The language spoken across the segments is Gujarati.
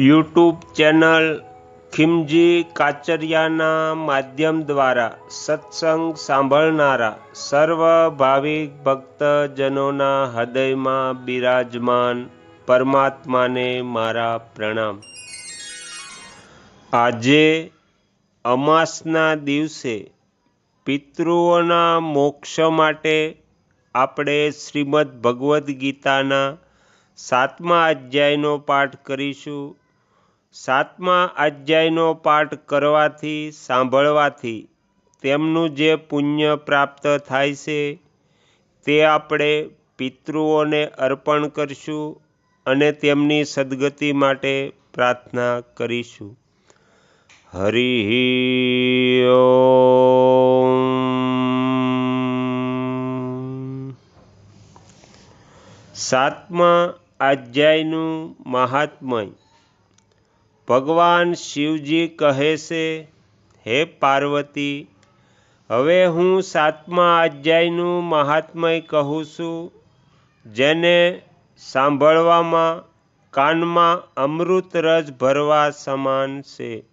યુટ્યુબ ચેનલ ખિમજી કાચરિયાના માધ્યમ દ્વારા સત્સંગ સાંભળનારા સર્વ ભાવિક ભક્તજનોના હૃદયમાં બિરાજમાન પરમાત્માને મારા પ્રણામ. આજે અમાસના દિવસે પિતૃઓના મોક્ષ માટે આપણે શ્રીમદ ભગવદ્ ગીતાના સાતમા અધ્યાયનો પાઠ કરીશું. સાતમા અધ્યાયનો પાઠ કરવાથી, સાંભળવાથી તેમનું જે પુણ્ય પ્રાપ્ત થાય છે, તે આપણે પિતૃઓને અર્પણ કરશું અને તેમની સદગતિ માટે પ્રાર્થના કરીશું. હરિ સાતમા અધ્યાયનું મહાત્મય ભગવાન શિવજી કહે છે, હે પાર્વતી, હવે હું સાતમા અધ્યાયનું મહાત્મય કહું છું, જેને સાંભળવામાં કાનમાં અમૃત રસ ભરવા સમાન છે.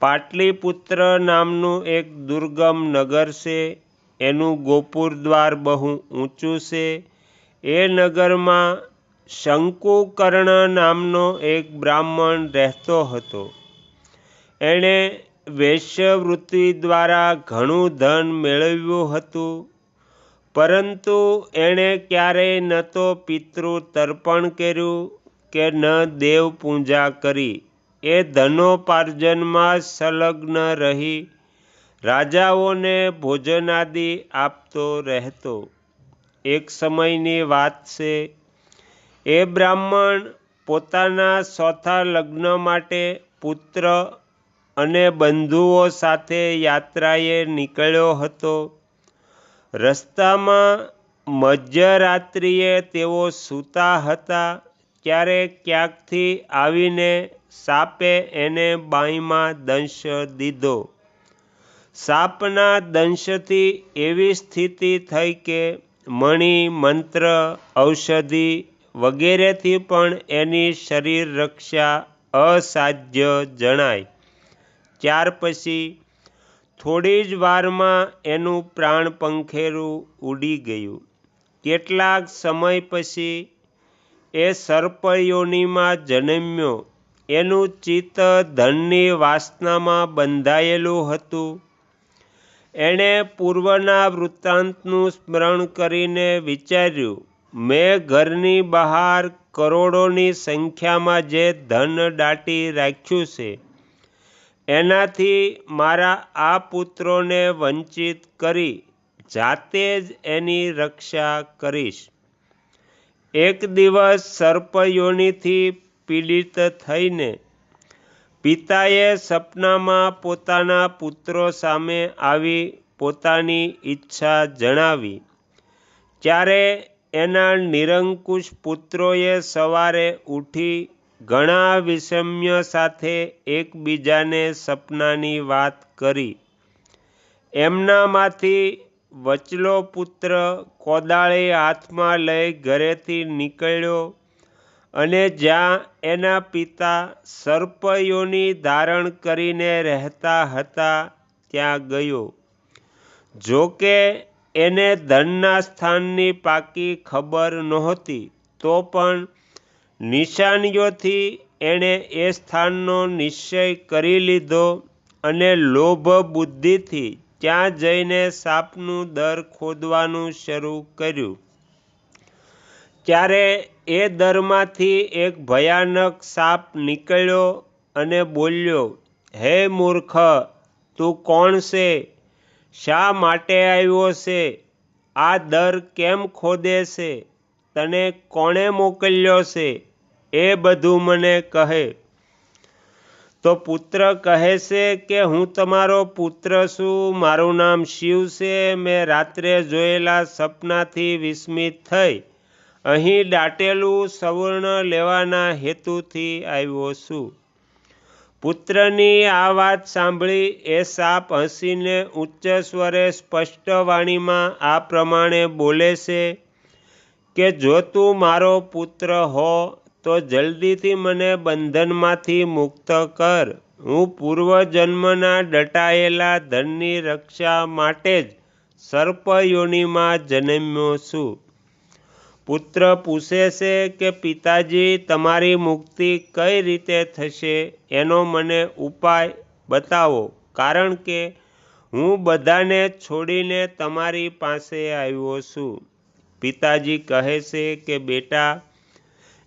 પાટલીપુત્ર નામનું એક દુર્ગમ નગર છે, એનું ગોપુર દ્વાર બહુ ઊંચું છે. એ નગરમાં શંકુકર્ણ નામનો એક બ્રાહ્મણ રહેતો હતો. એણે વેશ્યવૃત્તિ દ્વારા ઘણું ધન મેળવ્યું હતું, પરંતુ એણે ક્યારેય ન તો પિતૃ તર્પણ કર્યું કે ન દેવ પૂજા કરી. એ ધનોપાર્જનમાં સંલગ્ન રહી રાજાઓને ભોજનાદિ આપતો રહેતો. એક સમયની વાત છે એ બ્રાહ્મણ પોતાના ચોથા લગ્ન માટે પુત્ર અને બંધુઓ સાથે યાત્રાએ નીકળ્યો હતો. રસ્તામાં મધ્યરાત્રિએ તેઓ સૂતા હતા. ત્યારે ક્યાંકથી આવીને સાપે એને બાંયમાં દંશ દીધો. સાપના દંશથી એવી સ્થિતિ થઈ કે મણિ મંત્ર ઔષધિ વગેરેથી પણ એની શરીર રક્ષા અસાધ્ય જણાય. ત્યાર પછી થોડી જ વારમાં એનું પ્રાણ પંખેરું ઉડી ગયું. કેટલાક સમય પછી એ સર્પયોનીમાં જન્મ્યો. એનું ચિત્ત ધનની વાસનામાં બંધાયેલું હતું. એણે પૂર્વના વૃત્તાંતનું સ્મરણ કરીને વિચાર્યું મેં ઘરની બહાર કરોડોની સંખ્યામાં જે ધન દાટી રાખ્યું છે, એનાથી મારા આ પુત્રોને વંચિત કરી જાતે જ એની રક્ષા કરીશ. એક દિવસ સર્પયોનીથી પીડિત થઈને પિતાએ સપનામાં પોતાના પુત્રો સામે આવી પોતાની ઈચ્છા જણાવી. ત્યારે એના નિરંકુશ પુત્રોએ સવારે ઉઠી ઘણા વિષમ્ય સાથે એકબીજાને સપનાની વાત કરી. એમનામાંથી વચલો પુત્ર કોદાળી હાથમાં લઈ ઘરેથી નીકળ્યો અને જ્યાં એના પિતા સર્પયોની ધારણ કરીને રહેતા હતા, ત્યાં ગયો. જોકે એને ધનના સ્થાનની પાકી ખબર નહોતી, તો પણ નિશાનીઓથી એણે એ સ્થાનનો નિશ્ચય કરી લીધો અને લોભ બુદ્ધિથી ત્યાં જઈને સાપનું દર ખોદવાનું શરૂ કર્યું. ત્યારે એ દરમાંથી એક ભયાનક સાપ નીકળ્યો અને બોલ્યો, હે મૂર્ખ, તું કોણ છે? શા માટે આવ્યો છે? આ દર કેમ ખોદે છે? તને કોણે મોકલ્યો છે? એ બધું મને કહે. તો પુત્ર કહે છે કે હું તમારો પુત્ર છું, મારું નામ શિવ છે, મેં રાત્રે જોયેલા સપનાથી વિસ્મિત થઈ અહીં દાટેલું સવર્ણ લેવાના હેતુથી આવ્યો છું. પુત્રની આ વાત સાંભળી એ સાપ હસીને ઉચ્ચ સ્વરે સ્પષ્ટ વાણીમાં આ પ્રમાણે બોલે છે કે, જો તું મારો પુત્ર હો, તો જલ્દીથી મને બંધનમાંથી મુક્ત કર. હું પૂર્વજન્મના ડટાયેલા ધનની રક્ષા માટે જ સર્પયોનિમાં જન્મ્યો છું. પુત્ર પૂછે છે કે, પિતાજી, તમારી મુક્તિ કઈ રીતે થશે? એનો મને ઉપાય બતાવો. કારણ કે હું બધાને છોડીને તમારી પાસે આવ્યો છું. પિતાજી કહે છે કે, બેટા,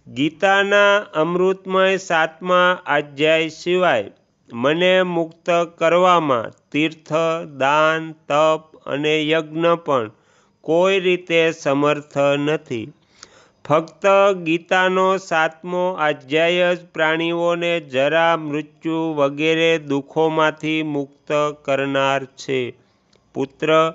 ગીતાના અમૃતમય સાતમા અધ્યાય સિવાય મને મુક્ત કરવામાં તીર્થ, દાન, તપ અને યજ્ઞ પણ કોઈ રીતે સમર્થ નથી. ફક્ત ગીતાનો સાતમો અધ્યાય જ પ્રાણીઓને જરા મૃત્યુ વગેરે દુઃખોમાંથી મુક્ત કરનાર છે. પુત્ર,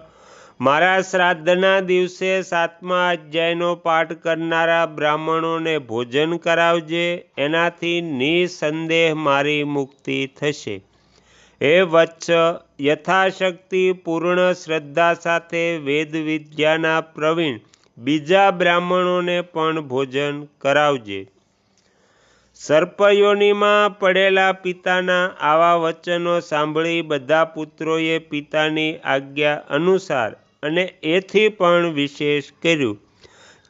મારા શ્રાદ્ધના દિવસે સાતમા અધ્યાયનો પાઠ કરનારા બ્રાહ્મણોને ભોજન કરાવજે, એનાથી નિસંદેહ મારી મુક્તિ થશે. હે વત્સ યથાશક્તિ પૂર્ણ શ્રદ્ધા સાથે વેદ વિદ્યાના પ્રવીણ, બીજા બ્રાહ્મણોને પણ ભોજન કરાવજે. સર્પયોનીમાં પડેલા પિતાના આવા વચનો સાંભળી બધા પુત્રોએ પિતાની આજ્ઞા અનુસાર અને એથી પણ વિશેષ કર્યું.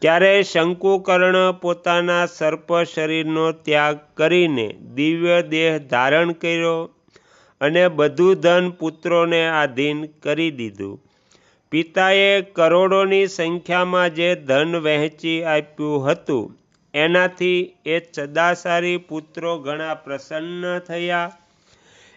ત્યારે શંકુકર્ણ પોતાના સર્પ શરીરનો ત્યાગ કરીને દિવ્ય દેહ ધારણ કર્યો. અને બધું ધન પુત્રોને આધીન કરી દીધું. પિતાએ કરોડોની સંખ્યામાં જે ધન વહેંચી આપ્યું હતું, એનાથી એ સદાસારી પુત્રો ઘણા પ્રસન્ન થયા.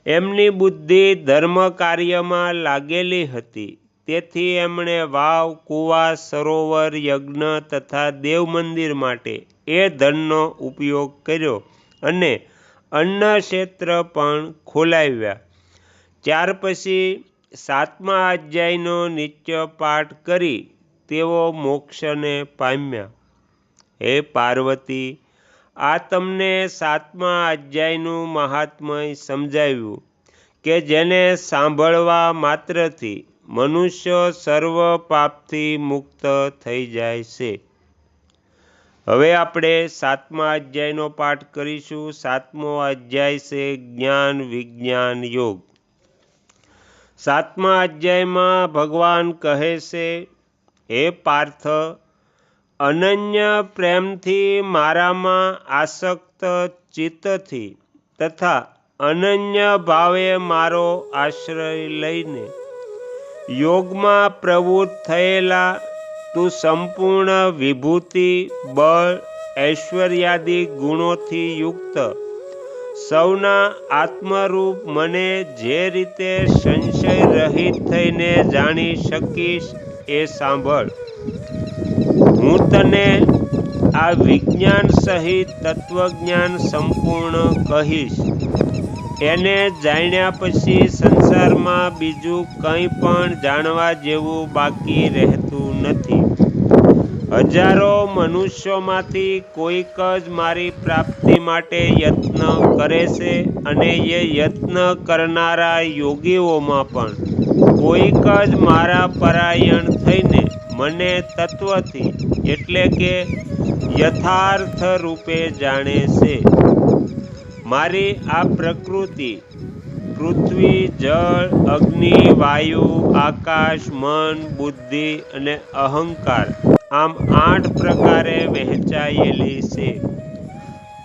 એમની બુદ્ધિ ધર્મ કાર્યમાં લાગેલી હતી. તેથી એમણે વાવ, કૂવા, સરોવર, યજ્ઞ તથા દેવ મંદિર માટે એ ધનનો ઉપયોગ કર્યો અને અન્ન ક્ષેત્ર પણ ખોલાવ્યા. ત્યાર પછી સાતમા અધ્યાયનો નિત્ય પાઠ કરી તેઓ મોક્ષને પામ્યા. હે પાર્વતી, આ તમને સાતમા અધ્યાયનું મહાત્મય સમજાવ્યું કે જેને સાંભળવા માત્રથી મનુષ્ય સર્વ પાપથી મુક્ત થઈ જાય છે. હવે આપણે સાતમા અધ્યાયનો પાઠ કરીશું. સાતમો અધ્યાય છે જ્ઞાન વિજ્ઞાન યોગ. સાતમા અધ્યાયમાં ભગવાન કહે છે, હે પાર્થ, અનન્ય પ્રેમથી મારામાં આસક્ત ચિત્તથી તથા અનન્ય ભાવે મારો આશ્રય લઈને યોગમાં પ્રવૃત્ત થયેલા તું સંપૂર્ણ વિભૂતિ, બળ, ઐશ્વર્યાદિ ગુણોથી યુક્ત. સૌના આત્મરૂપ મને જે રીતે સંશય રહિત થઈને જાણી શકીશ એ સાંભળ. હું તને આ વિજ્ઞાન સહિત તત્વજ્ઞાન સંપૂર્ણ કહીશ. એને જાણ્યા પછી સંસારમાં બીજું કંઈ પણ જાણવા જેવું બાકી રહેતું નથી. હજારો મનુષ્યોમાંથી કોઈક જ મારી પ્રાપ્તિ માટે યત્ન કરે છે અને એ યત્ન કરનારા યોગીઓમાં પણ. કોઈક જ મારા પરાયણ થઈને મને તત્વથી, એટલે કે યથાર્થ રૂપે જાણે છે. મારી આ પ્રકૃતિ, પૃથ્વી, જળ, અગ્નિ, વાયુ, આકાશ, મન, બુદ્ધિ અને અહંકાર આમ આઠ પ્રકારે વહેંચાયેલી છે.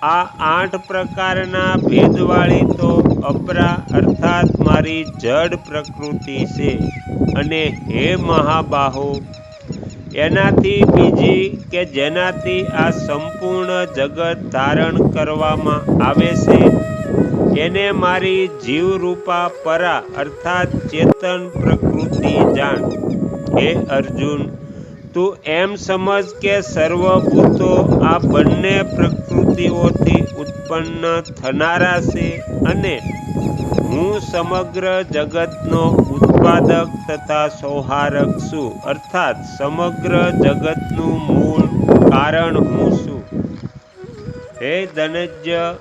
આ આઠ પ્રકારના ભેદવાળી તો અપરા અર્થાત મારી જડ પ્રકૃતિ છે અને હે મહાબાહો એનાથી બીજી કે જેનાથી આ સંપૂર્ણ જગત ધારણ કરવામાં આવે છે, એને મારી જીવરૂપા પરા અર્થાત ચેતન પ્રકૃતિ જાણ. હે અર્જુન, તું એમ સમજ કે સર્વભૂતો આ બંને પ્રકૃતિઓથી ઉત્પન્ન થનારા છે અને હું સમગ્ર જગતનો ઉત્પાદક તથા સૌહારક છું. અર્થાત સમગ્ર જગતનું મૂળ કારણ હું છું. હે ધનજ્ય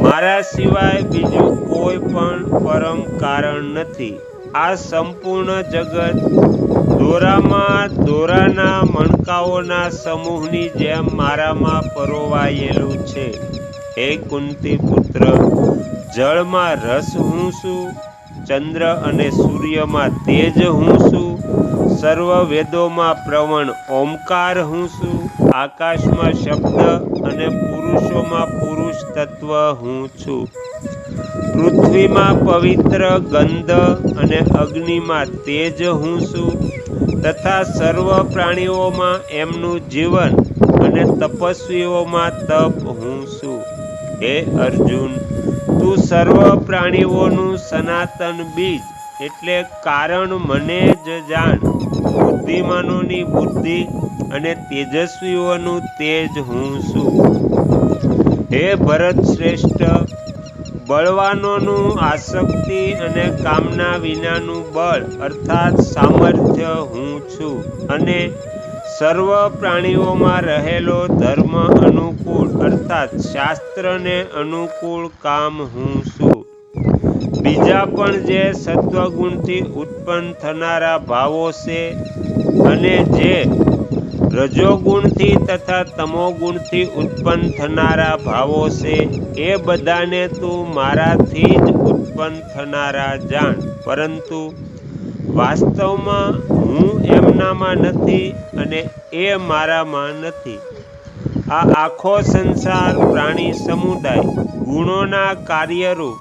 મારા સિવાય બીજું કોઈ પણ પરમ કારણ નથી. આ સંપૂર્ણ જગત દોરામાં દોરાના મણકાઓના સમૂહની જેમ મારામાં પરોવાયેલું છે. હે કુંતી પુત્ર જળમાં રસ હું છું. ચંદ્ર અને સૂર્યમાં તેજ હું છું. સર્વ વેદોમાં પ્રવણ ઓમકાર હું છું. આકાશમાં શબ્દ અને પુરુષોમાં પુરુષ તત્વ હું છું. પૃથ્વીમાં પવિત્ર ગંધ અને અગ્નિમાં તેજ હું છું. તથા સર્વ પ્રાણીઓમાં એમનું જીવન અને તપસ્વીઓમાં તપ હું છું. હે અર્જુન તું સર્વ પ્રાણીઓનું સનાતન બીજ, એટલે કારણ મને જ જાણ. બુદ્ધિમાનોની બુદ્ધિ અને તેજસ્વીઓનું તેજ હું છું. હે ભરત શ્રેષ્ઠ, બળવાનોનું આસક્તિ અને કામના વિનાનું બળ, અર્થાત સામર્થ્ય હું છું. અને સર્વ પ્રાણીઓમાં રહેલો ધર્મ અનુકૂળ, અર્થાત શાસ્ત્રને અનુકૂળ કામ હું છું. બીજા પણ જે સત્વગુણથી ઉત્પન્ન થનારા ભાવો છે અને જે રજોગુણથી તથા તમોગુણથી ઉત્પન્ન થનારા ભાવો છે, એ બધાને તું મારાથી જ ઉત્પન્ન થનારા જાણ. પરંતુ વાસ્તવમાં હું એમનામાં નથી અને એ મારામાં નથી. આ આખો સંસાર પ્રાણી સમુદાય, ગુણોના કાર્યરૂપ,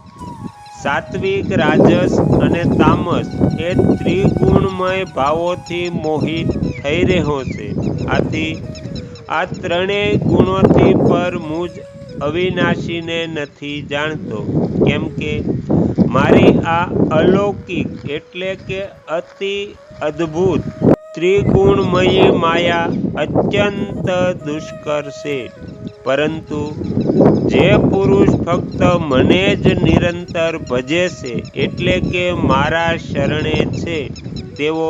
સાત્વિક, રાજસ અને તામસ એ ત્રિગુણમય ભાવોથી મોહિત થઈ રહ્યો છે. આથી આ ત્રણેય ગુણોથી પર મુજ અવિનાશીને નથી જાણતો, કેમ કે મારી આ અલૌકિક એટલે કે અતિ અદ્ભુત ત્રિગુણમયી માયા અત્યંત દુષ્કર છે. પરંતુ જે પુરુષ ફક્ત મને જ નિરંતર ભજે છે એટલે કે મારા શરણે છે, તેઓ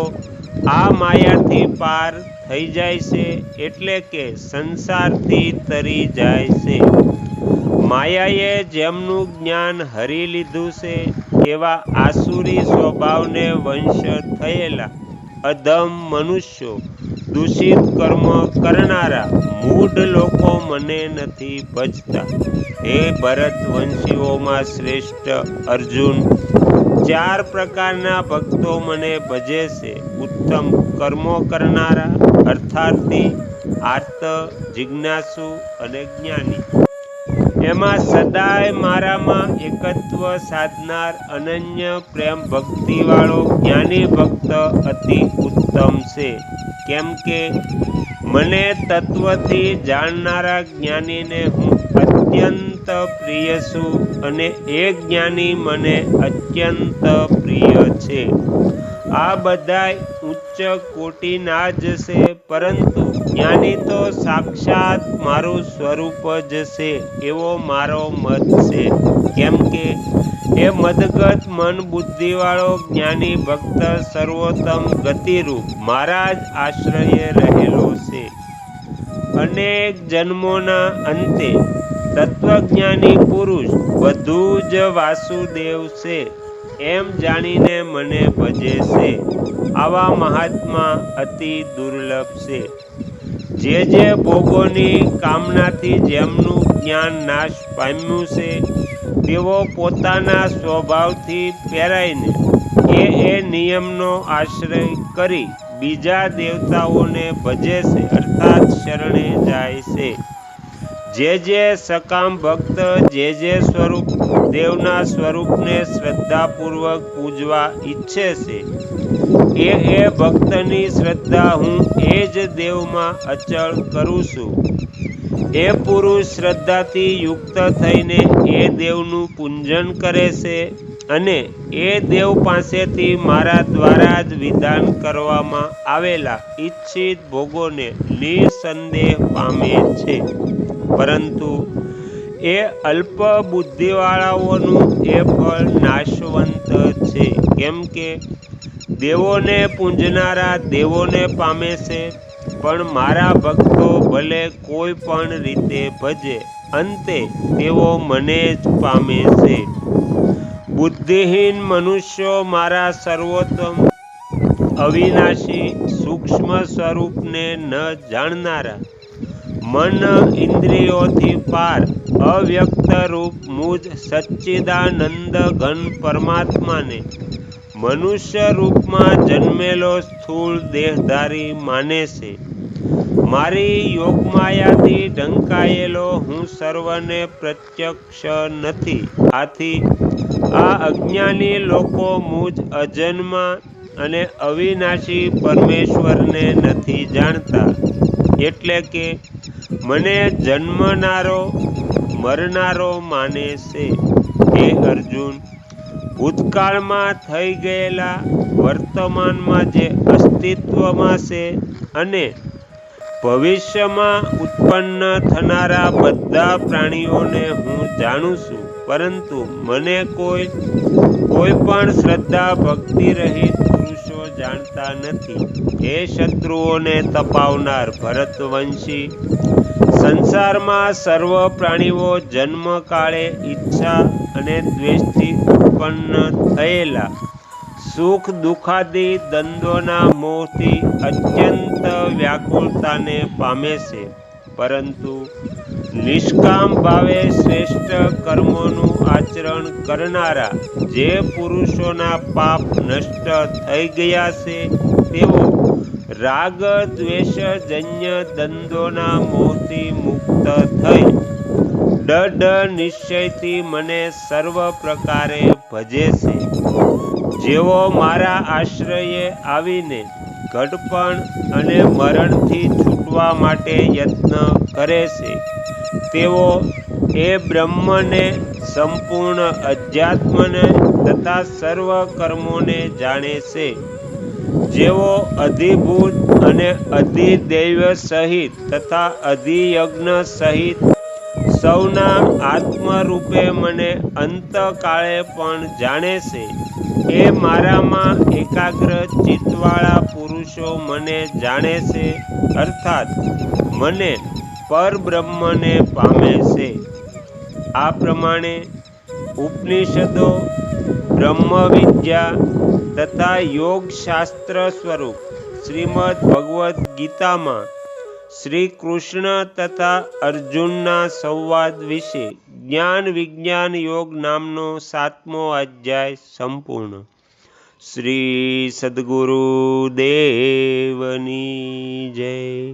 આ માયાથી પાર થઈ જાય છે એટલે કે સંસારથી તરી જાય છે. માયાએ જેમનું જ્ઞાન હરી લીધું છે, એવા આસુરી સ્વભાવને વંશ થયેલા અધમ મનુષ્યો દૂષિત કર્મ કરનારા મૂઢ લોકો મને નથી ભજતા. હે ભરત વંશીઓમાં શ્રેષ્ઠ અર્જુન, ચાર પ્રકારના ભક્તો મને ભજે છે. ઉત્તમ કર્મો કરનારા અર્થાર્થી આર્ત, જિજ્ઞાસુ અને જ્ઞાની. એમાં સદાય મારામાં એકત્વ સાધનાર અનન્ય પ્રેમ ભક્તિવાળો જ્ઞાની ભક્ત અતિ ઉત્તમ છે. કેમ કે મને તત્વથી જાણનારા જ્ઞાનીને હું અત્યંત પ્રિય છું અને એ જ્ઞાની મને અત્યંત પ્રિય છે. આ બધાય ઉચ્ચ કોટીના જ છે, પરંતુ જ્ઞાની તો સાક્ષાત મારું સ્વરૂપ જ છે, એવો મારો મત છે. કેમ કે એ મદગત મન બુદ્ધિવાળો જ્ઞાની ભક્ત સર્વોત્તમ ગતિરૂપ મારા જ આશ્રયે રહેલો છે. અનેક જન્મોના અંતે તત્વજ્ઞાની પુરુષ બધું જ વાસુદેવ છે, એમ જાણીને મને ભજે છે. આવા મહાત્મા અતિ દુર્લભ છે. જે જે ભોગોની કામનાથી જેમનું જ્ઞાન નાશ પામ્યું છે, તેઓ પોતાના સ્વભાવથી પહેરાઈને એ એ નિયમનો આશ્રય કરી બીજા દેવતાઓને ભજે છે, અર્થાત શરણે જાય છે. જે જે સકામ ભક્ત, જે જે સ્વરૂપ, દેવના સ્વરૂપને શ્રદ્ધાપૂર્વક પૂજવા ઈચ્છે છે. એ એ ભક્તની શ્રદ્ધા હું એ જ દેવમાં અચળ કરું છું. એ પુરુષ શ્રદ્ધાથી યુક્ત થઈને એ દેવનું પૂજન કરે છે અને એ દેવ પાસેથી મારા દ્વારા જ વિધાન કરવામાં આવેલા ઈચ્છિત ભોગોને નિસંદેહ પામે છે. પરંતુ એ અલ્પ બુદ્ધિવાળાઓનું એ ફળ નાશવંત છે. કેમ કે દેવોને પૂંજનારા દેવોને પામે છે, પણ મારા ભક્તો ભલે કોઈ પણ રીતે ભજે, અંતે તેઓ મને જ પામે છે. બુદ્ધિહીન મનુષ્યો મારા સર્વોત્તમ અવિનાશી સૂક્ષ્મ સ્વરૂપને ન જાણનારા. મન ઇન્દ્રિયોથી પાર, અવ્યક્ત રૂપ મુજ સચ્ચિદાનંદ ઘન પરમાત્માને. મનુષ્ય રૂપમાં જન્મેલો સ્થૂળ દેહધારી માને છે. મારી યોગમાયાથી ઢંકાયેલો હું સર્વને પ્રત્યક્ષ નથી. આથી આ અજ્ઞાની લોકો મુજ અજન્મા અને અવિનાશી પરમેશ્વરને નથી જાણતા. એટલે કે મને જન્મનારો, મરનારો માને છે. હે અર્જુન, ભૂતકાળમાં થઈ ગયેલા વર્તમાનમાં જે અસ્તિત્વમાં છે અને ભવિષ્યમાં ઉત્પન્ન થનારા બધા પ્રાણીઓને હું જાણું છું, પરંતુ મને કોઈ કોઈ પણ શ્રદ્ધા, ભક્તિ રહિત જાણતા નથી. એ શત્રુઓને તપાવનાર ભરતવંશી, સંસારમાં સર્વ પ્રાણીઓ જન્મ કાળે ઈચ્છા અને દ્વેષથી ઉત્પન્ન થયેલા. સુખ દુઃખાદી દંદોના મોહથી અત્યંત વ્યાકુળતાને પામે છે. પરંતુ નિષ્કામ ભાવે શ્રેષ્ઠ કર્મોનું આચરણ કરનારા જે પુરુષોના પાપ નષ્ટ થઈ ગયા છે, તેઓ રાગ દ્વેષજન્ય દંદોના મોહથી મુક્ત થઈ. દઢ નિશ્ચયથી મને સર્વ પ્રકારે ભજે છે. જેઓ મારા આશ્રયે આવીને ઘડપણ અને મરણથી છૂટવા માટે યત્ન કરે છે. તેઓ એ બ્રહ્મને સંપૂર્ણ અધ્યાત્મને તથા સર્વ કર્મોને જાણે છે. જેઓ અધિભૂત અને અધિદૈવ સહિત તથા અધિયજ્ઞ સહિત સૌના આત્મરૂપે મને અંતકાળે પણ જાણે છે. એ મારામાં એકાગ્ર ચિત્તવાળા પુરુષો મને જાણે છે. અર્થાત, મને પરબ્રહ્મને પામે છે. આ પ્રમાણે ઉપનિષદો બ્રહ્મવિદ્યા તથા યોગશાસ્ત્ર સ્વરૂપ શ્રીમદ ભગવદ્ ગીતામાં શ્રી કૃષ્ણ તથા અર્જુનના સંવાદ વિશે જ્ઞાન વિજ્ઞાન યોગ નામનો સાતમો અધ્યાય સંપૂર્ણ. શ્રી સદગુરુ દેવની જય.